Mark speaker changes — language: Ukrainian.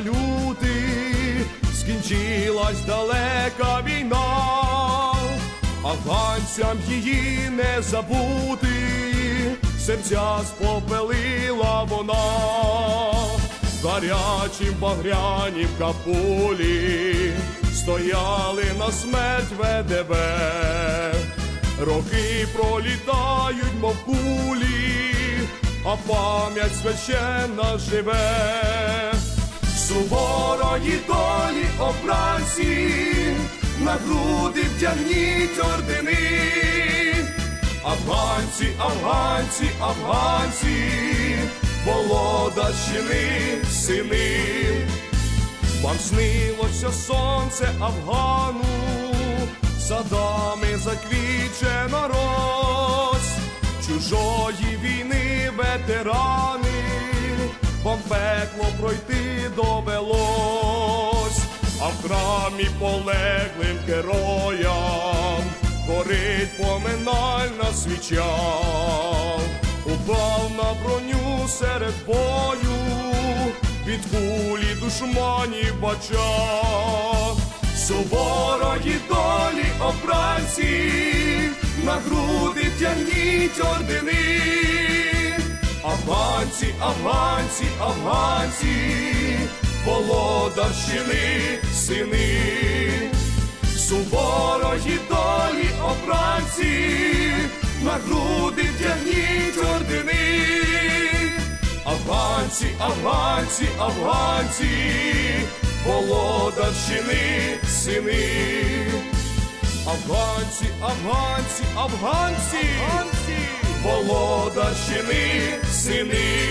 Speaker 1: лютий, скінчилась далека війна, афганцям її не забути, серця спопелила вона, гарячим багрянім капулі, стояли на смерть ВДВ. Роки пролітають, мов кулі, а пам'ять священна живе. Суворої долі обранці, на груди втягніть ордени. Афганці, афганці, афганці, володарщини, сини. Вам снилося сонце Афгану, садами заквічена рось, ветерани, вам пекло пройти довелось, а в храмі полеглим героям горить поминальна свіча, упав на броню серед бою від кулі душманів бача, суворої долі обранці, на груди тягніть ордени, афганці, афганці, афганці, володарщини, сини, суворої долі обранці, на груди тягніть ордени. Афганці, афганці, афганці, володарщини, сини. Афганці, афганці, афганці, афганці, володарщини, сини.